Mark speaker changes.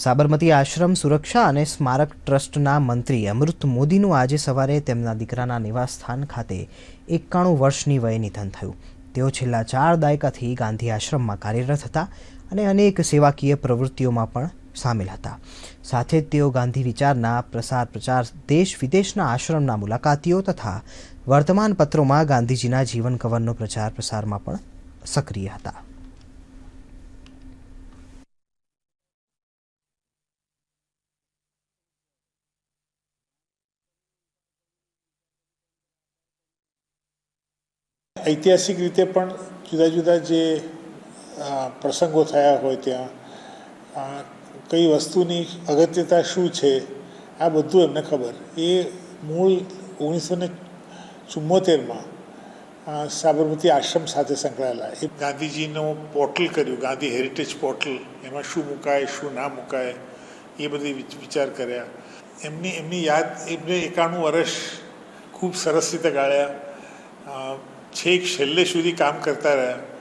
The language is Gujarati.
Speaker 1: સાબરમતી આશ્રમ સુરક્ષા અને સ્મારક ટ્રસ્ટના મંત્રી અમૃત મોદીનું આજે સવારે તેમના દીકરાના નિવાસસ્થાન ખાતે એકાણું વર્ષની વયે નિધન થયું. તેઓ છેલ્લા ચાર દાયકાથી ગાંધી આશ્રમમાં કાર્યરત હતા અને અનેક સેવાકીય પ્રવૃત્તિઓમાં પણ સામેલ હતા. સાથે જ તેઓ ગાંધી વિચારના પ્રસાર પ્રચાર દેશ વિદેશના આશ્રમના મુલાકાતીઓ તથા વર્તમાન પત્રોમાં ગાંધીજીના જીવન કવનનો પ્રચાર પ્રસારમાં પણ સક્રિય હતા.
Speaker 2: ઐતિહાસિક રીતે પણ જુદા જુદા જે પ્રસંગો થયા હોય ત્યાં કઈ વસ્તુની અગત્યતા શું છે, આ બધું એમને ખબર. એ મૂળ ઓગણીસો ને ચુમ્મોતેરમાં સાબરમતી આશ્રમ સાથે સંકળાયેલા. એ ગાંધીજીનું પોર્ટલ કર્યું, ગાંધી હેરિટેજ પોર્ટલ એમાં શું મુકાય, શું ના મુકાય, એ બધી વિચાર કર્યા. એમની એમની યાદ એમને એકાણું વર્ષ ખૂબ સરસ રીતે ગાળ્યા. છેક છેલ્લે સુધી કામ કરતા રહ્યા.